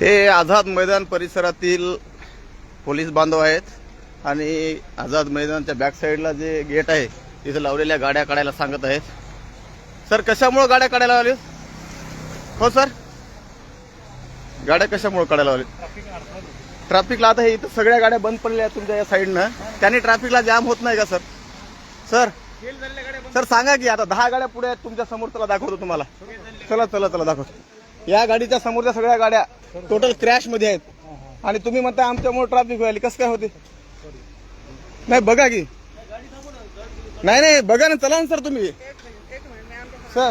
हे आझाद मैदान परिसरातील पोलीस बांधव आहेत आणि आझाद मैदानच्या बॅक साईडला जे गेट आहे तिथे लावलेल्या गाड्या काढायला सांगत आहेत. सर कशामुळे गाड्या काढायला लावले हो सर गाड्या कशामुळे काढायला लावले ट्रॅफिकला आता हे इथं सगळ्या गाड्या बंद पडल्या आहेत तुमच्या या साईडनं त्याने ट्रॅफिकला जाम होत नाही का सर सर सर सांगा की आता दहा गाड्या पुढे आहेत तुमच्यासमोर चला दाखवतो तुम्हाला. चला चला चला दाखवतो. या गाडीच्या समोरच्या सगळ्या गाड्या टोटल क्रॅशमध्ये आहेत. आणि तुम्ही म्हणता आमच्यामुळे ट्रॅफिक व्हायली. कसं काय होते? नाही बघा की. नाही नाही बघा ना चला ना सर तुम्ही. सर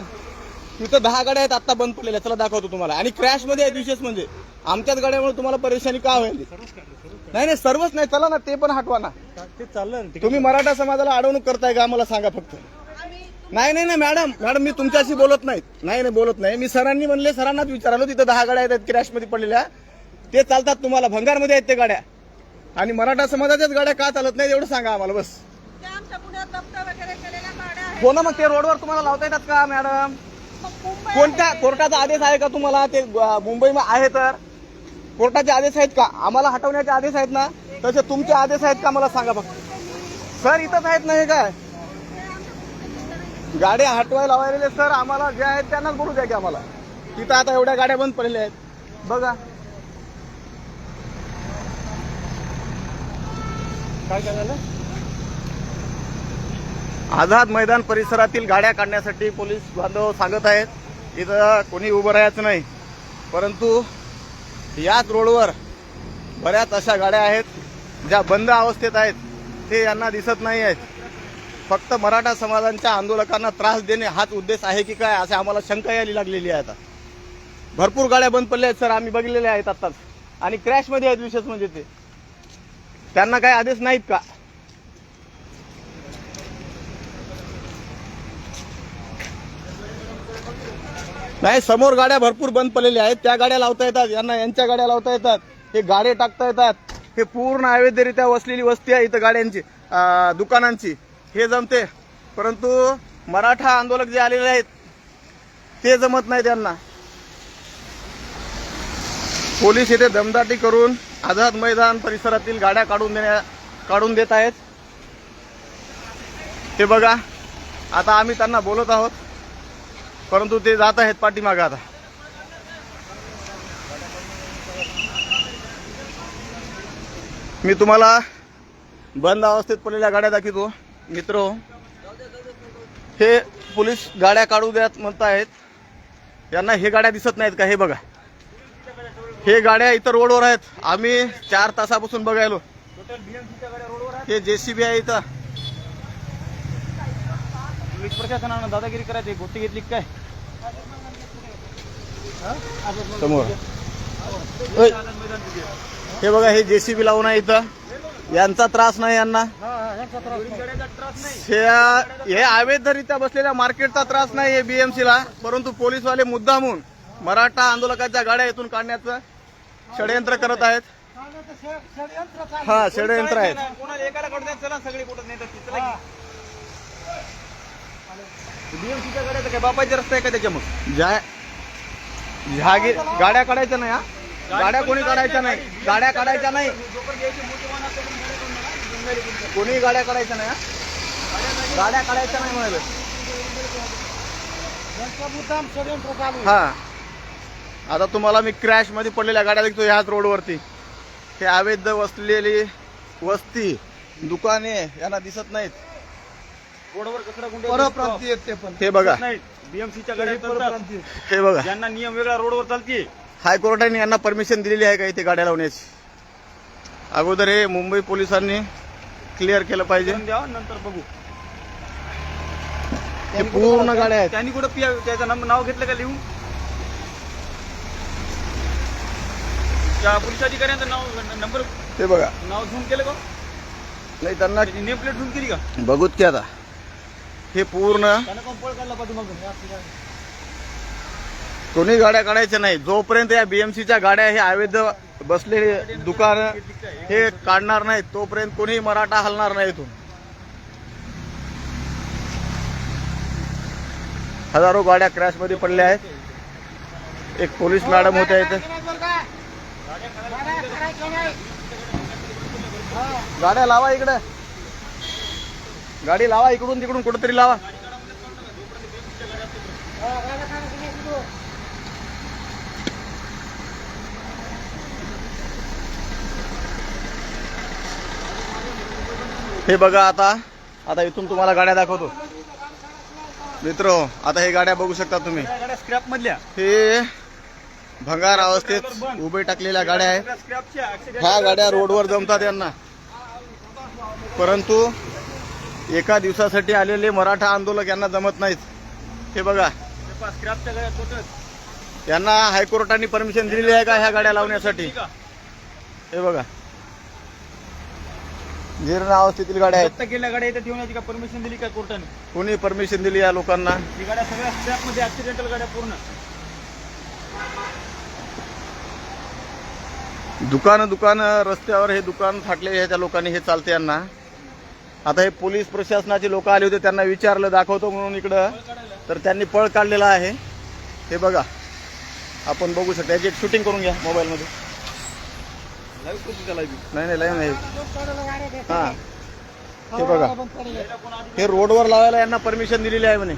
तिथं दहा गाड्या आहेत आता बंद पडलेल्या. चला दाखवतो तुम्हाला. आणि क्रॅशमध्ये आहेत विशेष म्हणजे. आमच्याच गाड्यामुळे तुम्हाला परेशानी का होईल नाही नाही सर्वच नाही. चला ना ते पण हटवा ना. ते चाललं तुम्ही मराठा समाजाला अडवणूक करताय का? मला सांगा फक्त. नाही नाही नाही मॅडम मॅडम मी तुमच्याशी बोलत नाही नाही नाही बोलत नाही. मी सरांनी म्हणले सरांनाच विचारलो तिथं दहा गाड्या आहेत क्रॅशमध्ये पडलेल्या. ते चालतात तुम्हाला भंगारमध्ये आहेत ते गाड्या. आणि मराठा समाजाच्याच गाड्या का चालत नाही एवढं सांगा आम्हाला बस. हो ना मग ते रोडवर तुम्हाला लावता येतात का मॅडम? कोणत्या कोर्टाचा आदेश आहे का तुम्हाला? ते मुंबईमध्ये आहे तर. कोर्टाचे आदेश आहेत का? आम्हाला हटवण्याचे आदेश आहेत ना तसे तुमचे आदेश आहेत का मला सांगा फक्त. सर इथंच आहेत ना हे काय? गाड्या हटवायला लावायलेले सर आम्हाला जे आहेत त्यांनाच बोलू द्या की आम्हाला. तिथं आता एवढ्या गाड्या बंद पडलेल्या आहेत. बघा. काय काय झालं आझाद मैदान परिसरातील गाड्या काढण्यासाठी पोलीस बांधव सांगत आहेत इथं कोणी उभं राहायचं नाही. परंतु याच रोडवर बऱ्याच अशा गाड्या आहेत ज्या बंद अवस्थेत आहेत ते यांना दिसत नाही आहेत. फक्त मराठा समाजांच्या आंदोलकांना त्रास देणे हाच उद्देश आहे की काय असे आम्हाला शंका यायला लागलेली आहे आता. भरपूर गाड्या बंद पडल्या आहेत सर. आम्ही बघितलेल्या आहेत आत्ताच. आणि क्रॅशमध्ये आहेत विशेष म्हणजे ते. त्यांना काही आदेश नाहीत का? नाही समोर गाड्या भरपूर बंद पडलेल्या आहेत. त्या गाड्या लावता येतात. यांना यांच्या गाड्या लावता येतात. हे गाडे टाकता येतात. हे पूर्ण अवैधरित्या वसलेली वस्ती आहे इथं गाड्यांची दुकानांची. हे जमते. परंतु मराठा आंदोलक जे आलेले आहेत ते जमत नाही त्यांना. पोलीस येथे दमदाटी करून आझाद मैदान परिसरातील गाड्या काढून देण्या काढून देत आहेत. ते बघा आता आम्ही त्यांना बोलत आहोत परंतु ते जात आहेत पाठीमागं आता. मी तुम्हाला बंद अवस्थेत पडलेल्या गाड्या दाखवतो. मित्र हे पोलीस गाड्या काढू द्यात म्हणतायत. यांना हे गाड्या दिसत नाहीत का? हे बघा. हे गाड्या इतर रोडवर आहेत. आम्ही चार तासापासून बघायलो. टोटल बीएमसीच्या गाड्या रोडवर आहेत हे जेसीबी आहे इथं. पोलीस प्रशासनानं दादागिरी करायची गोष्टी घेतली काय? समोर. हे बघा हे जेसीबी लावून आहे इथं. यांचा त्रास नाही यांना? गाड्याचा त्रास नाही. हे हे अवैधरित्या बसलेल्या मार्केटचा त्रास नाही बीएमसी ला परंतु पोलीसवाले मुद्दामून मराठा आंदोलकाच्या गाड्या इथून काढण्याचं षडयंत्र करत आहेत. हा षडयंत्र आहेत. बीएमसीच्या गाड्या काय बापाचे रस्ता आहे का त्याच्या मग ज्या जहागीर गाड्या काढायच्या नाही हा? गाड्या कोणी काढायच्या नाही. गाड्या काढायच्या नाही. कोण गाड्या काढायच्या नाही गाड्या काढायच्या नाही म्हणाले. हा. आता तुम्हाला मी क्रॅशमध्ये पडलेल्या गाड्या दिसतो ह्याच रोडवरती हे अवैध वसलेली वस्ती दुकाने यांना दिसत नाहीत. रोडवर कचरा गुंडे ते पण. हे बघा. नाही बीएमसीच्या गाड्या हे बघा. ज्यांना नियम वेगळा रोडवर चालते हायकोर्टाने यांना परमिशन दिलेली आहे का इथे गाड्या लावण्याची? अगोदर हे मुंबई पोलिसांनी क्लिअर केलं पाहिजे. नंतर बघू. हे पूर्ण गाड्या आहेत. त्यांनी कुठं पिया त्याचं नाव नाव घेतलं का लिहून? त्या पोलीस अधिकाऱ्यांचं नाव नंबर ते बघा. नाव झूम केलं का? नाही त्यांना त्याची नेम प्लेट झूम केली का? बघूत की आता. हे पूर्ण त्यानं पण पळ काढला पाहिजे मग कोणी गाड्या काढायच्या नाही. जोपर्यंत या बीएमसीच्या गाड्या हे अवैध बसलेले दुकान हे काढणार नाहीत तोपर्यंत कोणी मराठा हलणार नाही इथून. हजारो गाड्या क्रॅशमध्ये पडल्या आहेत. एक पोलीस मॅडम होत्या इथे. गाड्या लावा इकडे. गाडी लावा इकडून तिकडून कुठेतरी लावा. हे बघा आता आता इथून तुम्हाला गाड्या दाखवतो. मित्र आता हे गाड्या बघू शकता तुम्ही. स्क्रॅप मधल्या. हे भंगार अवस्थेत उभे टाकलेल्या गाड्या आहेत. ह्या गाड्या रोडवर जमतात यांना. परंतु एका दिवसासाठी आलेले मराठा आंदोलक यांना जमत नाहीत. हे बघा. यांना हायकोर्टाने परमिशन दिलेली आहे का ह्या गाड्या लावण्यासाठी? हे बघा. जीर्ण अवस्थेतील गाड्या आहेत केलेल्या गाड्या इथे ठेवण्याची का परमिशन दिली का कोर्टाने? कोणी परमिशन दिली या लोकांना? ही गाड्या सगळ्या स्क्रॅपमध्ये ऍक्सिडेंटल गाड्या पूर्ण. दुकान दुकान रस्त्यावर हे दुकान थाटले ह्याच्या लोकांनी हे चालते यांना. आता हे पोलीस प्रशासनाचे लोक आले होते त्यांना विचारलं दाखवतो म्हणून इकडं. तर त्यांनी पळ काढलेला आहे. हे बघा. आपण बघू शकता. याची एक शूटिंग करून घ्या मोबाईलमध्ये नाही नाही लाईव्ह नाही. हा. हे बघा. हे रोडवर लावायला यांना परमिशन दिलेली आहे म्हणे.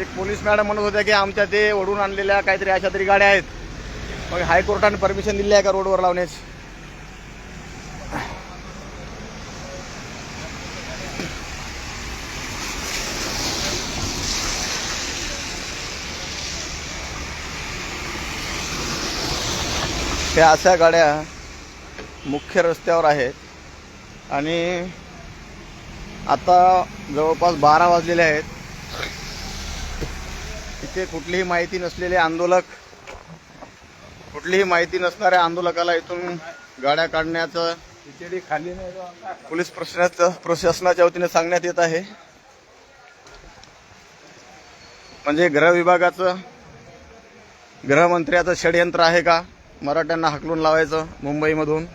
एक पोलीस मॅडम म्हणत होत्या की आमच्या ते ओढून आणलेल्या काहीतरी अशा तरी गाड्या आहेत. मग हायकोर्टाने परमिशन दिली आहे का रोडवर लावण्याची? ह्या अशा गाड्या मुख्य रस्त्यावर आहेत. आणि आता जवळपास बारा वाजलेले आहेत. इथे कुठलीही माहिती नसलेले आंदोलक कुठलीही माहिती नसणाऱ्या आंदोलकाला इथून गाड्या काढण्याचं पोलीस प्रशासनाच्या प्रशासनाच्या वतीने सांगण्यात येत आहे. म्हणजे गृह विभागाचं गृहमंत्र्याचं षडयंत्र आहे का? मराठ्यांना हाकलून लावायचं मुंबईमधून.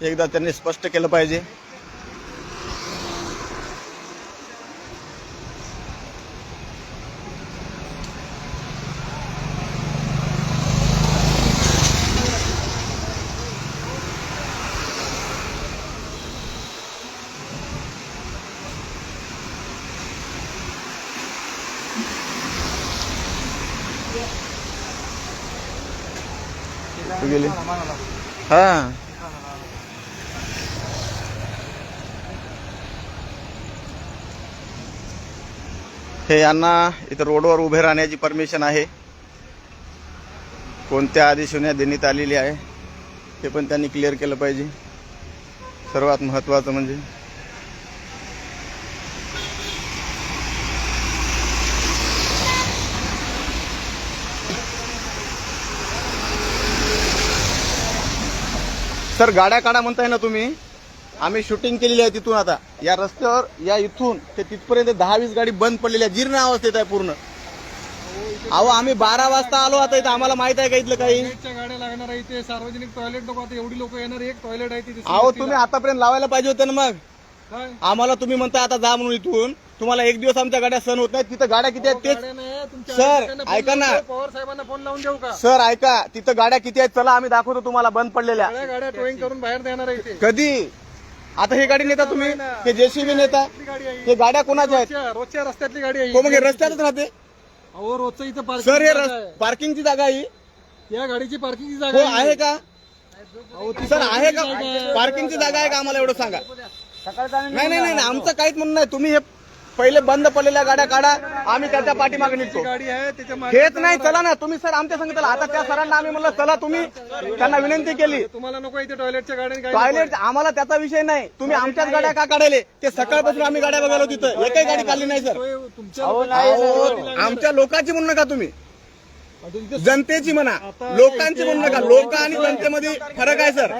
एकदा त्यांनी स्पष्ट केलं पाहिजे कुठे गेले हा. हे यांना इथं रोडवर उभे राहण्याची परमिशन आहे. कोणत्या आदेशाने देण्यात आलेली आहे हे पण त्यांनी क्लिअर केलं पाहिजे. सर्वात महत्त्वाचं म्हणजे सर गाड्या काढा म्हणताय ना तुम्ही. आम्ही शूटिंग केलेली आहे तिथून आता. या रस्त्यावर या इथून ते तिथपर्यंत दहा वीस गाडी बंद पडलेली आहे जीर्ण अवस्थेत आहे पूर्ण. अहो आम्ही बारा वाजता आलो आता इथं. आम्हाला माहीत आहे का इथलं काही? टॉयलेटच्या गाड्या लागणार आहे इथे. सार्वजनिक टॉयलेट नको आता. एवढी लोक येणार एक टॉयलेट आहे तिथे अहो तुम्ही आतापर्यंत लावायला पाहिजे होते ना मग. काय? आम्हाला तुम्ही म्हणता आता जा म्हणून इथून. तुम्हाला एक दिवस आमच्या गाड्या सण होत नाहीत. तिथं गाड्या किती आहेत तेच नाही, सर, ऐका ना. पवार साहेबांना फोन लावून देऊ का? सर ऐका. तिथं गाड्या किती आहेत चला आम्ही दाखवतो तुम्हाला बंद पडलेल्या. गाड्या टोईंग करून बाहेर देणार आहे कधी? आता ही गाडी नेता तुम्ही? हे जेसीबी नेता? आहे हे. गाड्या कोणाच्या आहेत? रोजच्या रस्त्यातली गाडी आहे हो. मग हे रस्त्यातच राहते. अहो रोजचं इथं सर हे पार्किंग पार्किंगची जागा ही. या गाडीची पार्किंगची हो जागा आहे का? अहो, ती सर आहे का? आहे. पार्किंगची जागा आहे का? आम्हाला एवढं सांगा. नाही नाही नाही नाही, आमचं काहीच म्हणणं नाही. तुम्ही हे पहिले बंद पडलेल्या गाड्या काढा आम्ही त्याच्या पाठीमागे निघतो. हेच नाही चला ना तुम्ही सर आमच्या संग चला आता त्या सरांना आम्ही म्हणलं चला तुम्ही त्यांना विनंती केली. तुम्हाला नको इथे टॉयलेटच्या गाड्या काय टॉयलेट आम्हाला त्याचा विषय नाही. तुम्ही आमच्याच गाड्या का काढले ते सकाळपासून आम्ही गाड्या बघायला तिथं. एकही गाडी काढली नाही सर. आमच्या लोकांची म्हणू नका तुम्ही. जनतेची म्हणा. लोकांची म्हणू नका. लोक आणि जनतेमध्ये फरक आहे सर.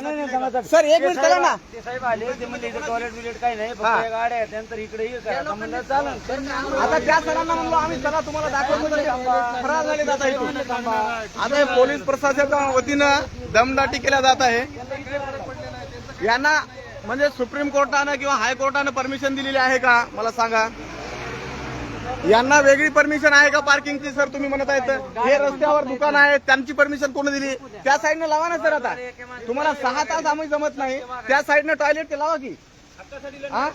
सर एक मिनिट चला ना. ते साहेब आले ते म्हणले टॉयलेट बिलेट काही नाही फक्त या गाड्या आहेत इकडे करा म्हणलं चालेल. आता त्या सरांना म्हणलो आम्ही चला तुम्हाला दाखवतो फरार झाले जात आहे इथून. आता हे पोलीस प्रशासनाच्या वतीनं दमदाटी केल्या जात आहे. यांना म्हणजे सुप्रीम कोर्टानं किंवा हायकोर्टानं परमिशन दिलेली आहे का? मला सांगा. यांना वेगळी परमिशन आहे का पार्किंगची सर? तुम्ही म्हणत आहेत तर? हे रस्त्यावर दुकान आहे त्यांची परमिशन कोण दिली? त्या साईडने लावा ना सर आता. तुम्हाला सहा तास आम्ही जमत नाही. त्या साईडने टॉयलेट ते लावा की. हा?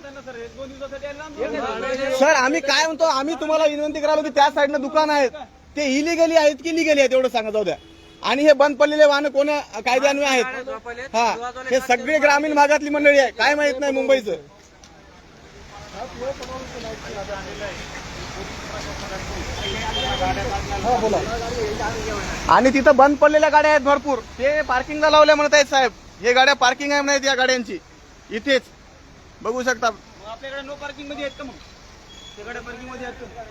सर आम्ही काय म्हणतो आम्ही तुम्हाला विनंती करालो की त्या साईडनं दुकान आहेत. ते इलिगली आहेत की लिगली आहेत एवढं सांगा जाऊ द्या. आणि हे बंद पडलेले वाहन कोण्या कायद्यान्वये आहेत? हा. हे सगळे ग्रामीण भागातली मंडळी आहे काय माहीत नाही मुंबईचं. आणि तिथं बंद पडलेल्या गाड्या आहेत भरपूर. ते पार्किंगला लावल्या म्हणत आहेत साहेब. हे गाड्या पार्किंग आहे म्हणत या गाड्यांची. इथेच. बघू शकता. मग आपल्याकडे नो पार्किंगमध्ये आहेत का मग? ते गाड्या पार्किंगमध्ये आहेत का?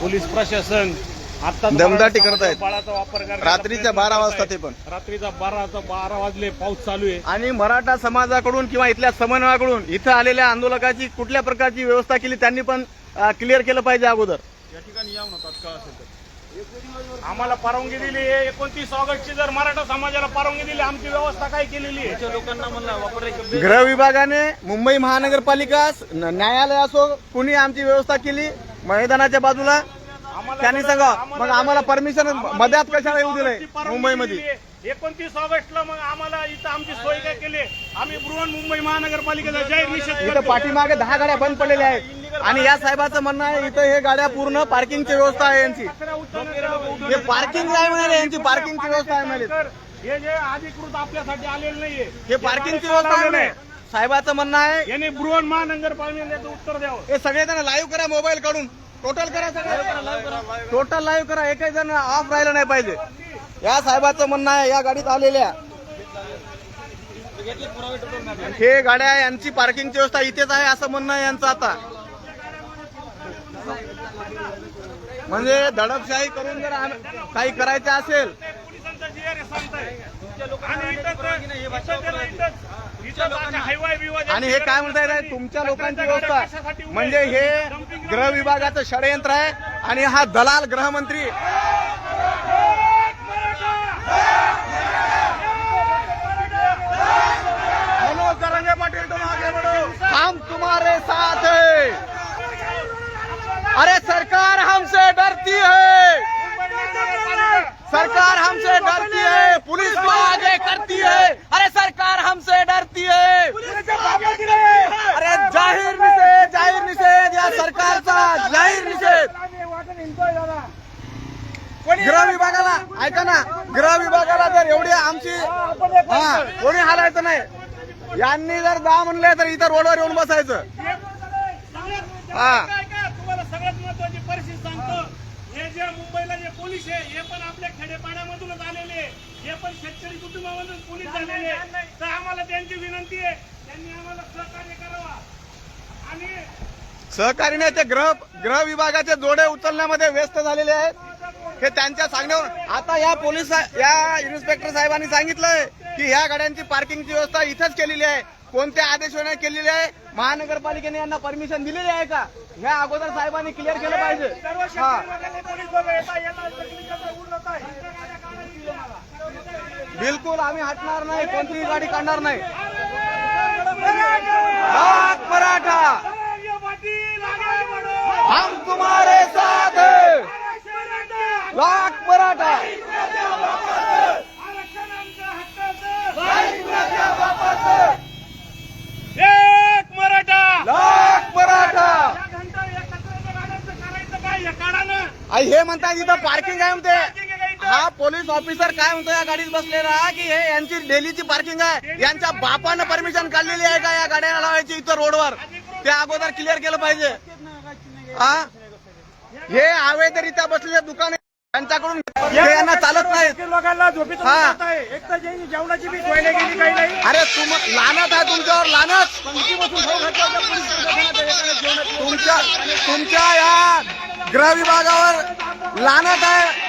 पोलीस प्रशासन. आता दमदाटी करत आहेत. बळाचा वापर करण्याचा रात्रीच्या बारा वाजता. ते पण. रात्रीचा बाराचा बारा वाजले पाऊस चालू आहे. आणि मराठा समाजाकडून किंवा इथल्या समन्वयाकडून इथं आलेल्या आंदोलकाची कुठल्या प्रकारची व्यवस्था केली त्यांनी पण क्लिअर केलं पाहिजे अगोदर. या ठिकाणी या म्हणतात का असेल तर. आम्हाला परवानगी दिली आहे. एकोणतीस ऑगस्टची जर मराठा समाजाला परवानगी दिली आमची व्यवस्था काय केलेली आहे? लोकांना म्हणला वापर गृह विभागाने मुंबई महानगरपालिका न- न्यायालय असो कुणी आमची व्यवस्था केली? मैदानाच्या बाजूला त्यांनी सांगा मग आम्हाला परमिशन मध्यात कशाला येऊ मुंबईमध्ये. दिली आहे. एकोणतीस ऑगस्टला मग आम्हाला इथं आमची सोय काय केली? आम्ही बृहन मुंबई महानगरपालिकेचा जाहीर निषेध इथं. पाठीमागे दहा गाड्या बंद पडलेल्या आहेत. आणि या साहेबाचं म्हणणं आहे इथं हे गाड्या पूर्ण पार्किंगची व्यवस्था आहे यांची. हे पार्किंग नाही म्हणाले यांची पार्किंगची व्यवस्था आहे म्हणाले हे जे अधिकृत आपल्यासाठी आलेलं नाहीये. हे पार्किंगची व्यवस्था आहे म्हणे. साहेबाचं म्हणणं आहे याने बृहन महानगरपालिकेचं उत्तर द्यावं. हे सगळे जण लाईव्ह करा मोबाईल काढून. टोटल करा सगळं. टोटल लाईव्ह करा. एकही जण ऑफ राहिलं नाही पाहिजे. या साहेबाचं म्हणणं आहे या गाडीत आलेल्या. हे गाड्या यांची पार्किंगची व्यवस्था इथेच आहे असं म्हणणं आहे यांचं आता. म्हणजे दडपशाही करून जर काही करायचं असेल. आणि हे काय म्हणताय तुमच्या लोकांची व्यवस्था म्हणजे हे गृह विभागाचं षडयंत्र आहे आणि हा दलाल गृहमंत्री. हम तुम्हारे साथ है. अरे सरकार हमसे डरती है. सरकार हमसे डरती है. पुलिस को आगे करती है. हमसे डरती है। अरे जाहीर निषेध जाहीर निषेध या सरकारचा जाहीर निषेध। गृह विभागाला ऐका ना गृह विभागाला जर एवढी आमची हा कोणी हालायचं नाही. यांनी जर दहा म्हणले तर इतर रोडवर येऊन बसायचं. हा. सगळ्यात महत्वाची परिस्थिती सांगतो हे जे मुंबईला जे पोलीस आहे हे पण आपल्या खेडेपाड्यामधूनच आलेले हे पण शेतकरी कुटुंबामधून पोलीस झालेले. तर आम्हाला त्यांची विनंती आहे त्यांनी आम्हाला सहकार्य करावा. आणि सहकारी नाही ते गृह गृह विभागाचे जोडे उचलण्यामध्ये व्यस्त झालेले आहेत. हे त्यांच्या सांगण्यावर आता या पोलीस या इन्स्पेक्टर साहेबांनी सांगितलंय की या गाड्यांची पार्किंगची व्यवस्था इथंच केलेली आहे. कोणत्या आदेशाने केलेली आहे? महानगरपालिकेने यांना परमिशन दिलेली आहे का? ह्या अगोदर साहेबांनी क्लिअर केलं पाहिजे. बिलकुल आम्ही हटणार नाही कोणतीही गाडी काढणार नाही लाख मराठा. हम तुम्हारे साथ हैं. लाख मराठा. एक मराठा लाख मराठा हे म्हणतात इथं पार्किंग आहे म्हणते हा पोलीस ऑफिसर काय म्हणतो या गाडीत बसलेला? की हे यांची डेलीची पार्किंग आहे. यांच्या बापानं परमिशन काढलेली आहे का या गाड्या लावायची इथं रोडवर? ते अगोदर क्लिअर केलं पाहिजे. हा हे अवैधरित्या बसलेले दुकान त्यांच्याकडून हे यांना चालत नाही लोकांना झोपीत हा. एक तर जेवणाची बी सोय नाही काही नाही अरे तुम लानत आहे तुमच्यावर लानत. तुमच्या तुमच्या या गृह विभागावर लानत आहे.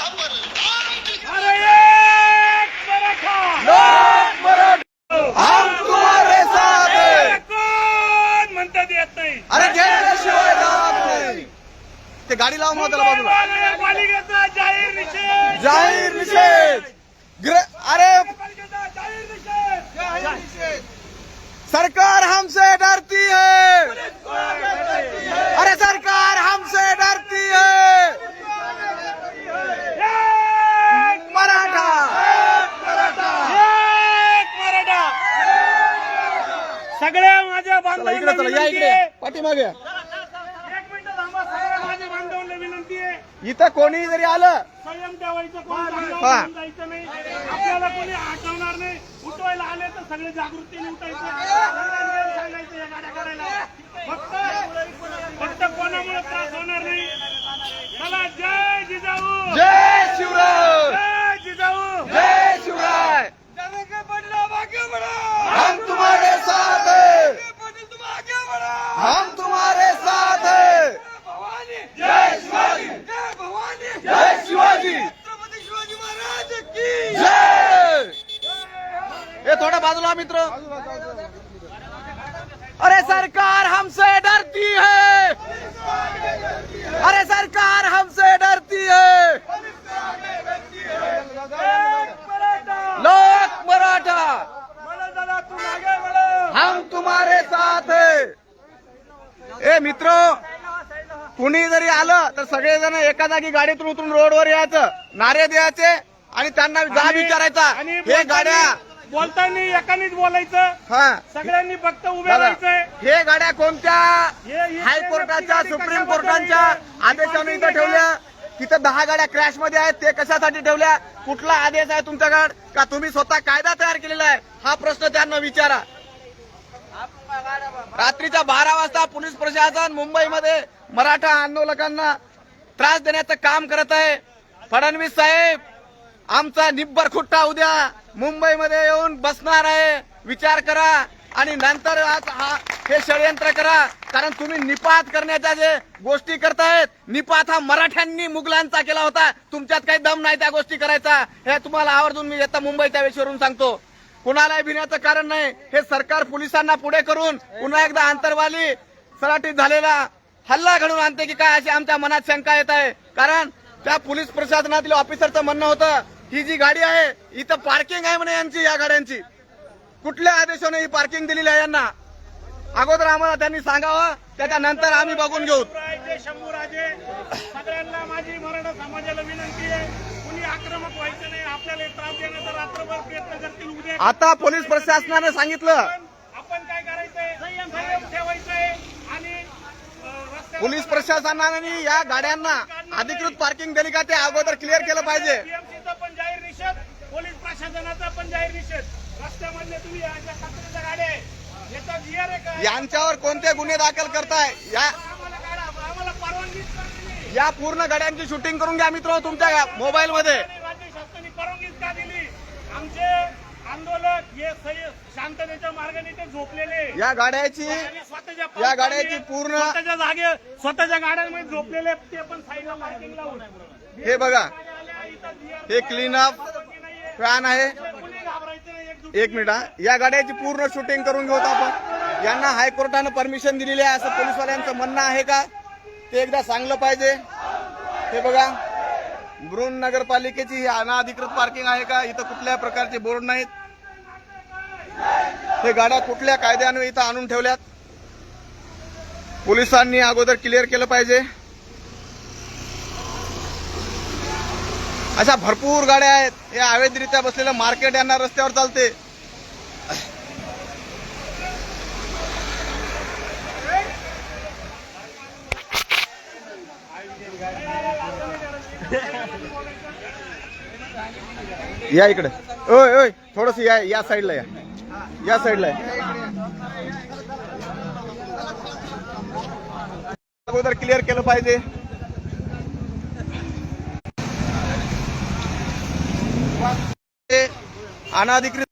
अरे एक मराठा लोक मराठा, हम तुम्हारे साथ हैं. कोण म्हणतात येत नाही अरे घेतल्याशिवाय राहत नाही ते गाडी लावा मग त्याला बाजूला महानगरपालिकेचा जाहीर निषेध जाहीर निषेध ग्र- अरे महानगरपालिकेचा जाहीर निषेध सरकार हमसे डरती है अरे सरकार हमसे डरती है एक मराठा एक मराठा सगळ्या माझ्या चला इकडे चला या इकडे. पाठीमागे. विनंती आहे. इथं कोणी जरी आलं संयम ठेवायचं कोण हा. जागेवर जायचं नाही. आपल्याला कोणी हटवणार नाही. उठवायला आले तर सगळे जागृतीने उठायचं सगळ्यांनी सांगायचं या गाड्या करायला. फक्त फक्त कोणामुळे त्रास होणार नाही. चला जय जिजाऊ. जय शिवराय. जय जिजाऊ. जय शिवराय. हम तुम्हारे साथ हम तुम्हारे साथ हैं। जय शिवाजी। जय। शिवाजी जय ये थोड़ा बाजूला मित्र। अरे सरकार हमसे डरती है। अरे सरकार हमसे डरती है। लोक मराठा. हम तुम्हारे साथ है। ए मित्र कुणी जरी आलं तर सगळेजण एका जागी गाडीतून उतरून रोडवर यायचं. नारे द्यायचे आणि त्यांना जा विचारायचा. आणि हे गाड्या बोलताना एकानीच बोलायचं. हा. सगळ्यांनी फक्त उभे राहायचंय. हे गाड्या कोणत्या हायकोर्टाच्या सुप्रीम कोर्टाच्या? आदेशाने इथं ठेवल्या. तिथं दहा गाड्या क्रॅशमध्ये आहेत. ते कशासाठी ठेवल्या? कुठला आदेश आहे तुमच्याकडे? का तुम्ही स्वतः कायदा तयार केलेला आहे? हा प्रश्न त्यांना विचारा. रात्रीच्या बारा वाजता पोलीस प्रशासन मुंबईमध्ये मराठा आंदोलकांना त्रास देण्याचं काम करत आहे. फडणवीस साहेब आमचा निब्बर खुट्टा उद्या मुंबईमध्ये येऊन बसणार आहे. विचार करा आणि नंतर आज हा हे षडयंत्र करा. कारण तुम्ही निपात करण्याच्या जे गोष्टी करतायत निपात हा मराठ्यांनी मुघलांचा केला होता. तुमच्यात काही दम नाही त्या गोष्टी करायचा. हे तुम्हाला आवर्जून मी येता मुंबईच्या वेशीवरून सांगतो. कुणालाही भिण्याचं कारण नाही. हे सरकार पोलिसांना पुढे करून पुन्हा एकदा आंतरवाली सराटीत झालेला हल्ला घडून आणते की काय अशी आमच्या मनात शंका येत आहे. कारण त्या पोलीस प्रशासनातील ऑफिसरचं म्हणणं होतं ही जी गाडी आहे इथं पार्किंग आहे म्हणे यांची या गाड्यांची. कुठल्या आदेशाने ही पार्किंग दिलेली आहे यांना? अगोदर आम्हाला त्यांनी सांगावं त्याच्यानंतर आम्ही बघून घेऊ. शंभू राजे सगळ्यांना माझी मराठा समाजाला विनंती आक्रमक व्हायचं नाही. आपल्याला त्रास देण्याचा रात्रभर प्रयत्न करतील उद्या. आता पोलीस प्रशासनाने सांगितलं. आपण काय करायचंय? संयम ठेवायचंय. आणि रस्त्यावर पोलीस प्रशासनाने या गाड्यांना अधिकृत पार्किंग दिली का ते अगोदर क्लिअर केलं पाहिजे. पण जाहीर निषेध पोलीस प्रशासनाचा पण जाहीर निषेध. रस्त्यामधले तुम्ही या ज्या कचऱ्याच्या गाड्या आहे याचा जीआर आहे का? यांच्यावर कोणते गुन्हे दाखल करताय? या आम्हाला काढा आम्हाला परवानगीच करते नाही. या पूर्ण गाड्यांची शूटिंग करून घ्या मित्र तुमच्या मोबाईल मध्ये परवानगीच का दिली आमचे आंदोलक हे शांततेच्या मार्गाने ते झोपलेले. या गाड्याची या गाड्याची पूर्ण- स्वतःच्या जागे स्वतःच्या गाड्यांमध्ये झोपलेले ते पण साईडला हे बघा. हे क्लीन अप. फॅन आहे. एक मिनिट. या गाड्याची पूर्ण शूटिंग करून घेऊ आपण. यांना हायकोर्टानं परमिशन दिलेली आहे असं पोलीसवाल्यांचं म्हणणं आहे का? ते एकदा सांगलं पाहिजे. हे बघा बृहन नगरपालिकेची ही अनाधिकृत पार्किंग आहे का? इथं कुठल्या प्रकारचे बोर्ड नाहीत. हे गाड्या कुठल्या कायद्याने इथं आणून ठेवल्यात? पोलिसांनी अगोदर क्लिअर केलं पाहिजे. अशा भरपूर गाड्या आहेत. हे अवैधरित्या बसलेलं मार्केट यांना रस्त्यावर चालते. या इकडे. ओय ओय थोडस या या साईडला या. या साईडला या. अगोदर क्लिअर केलं पाहिजे. अनाधिकृत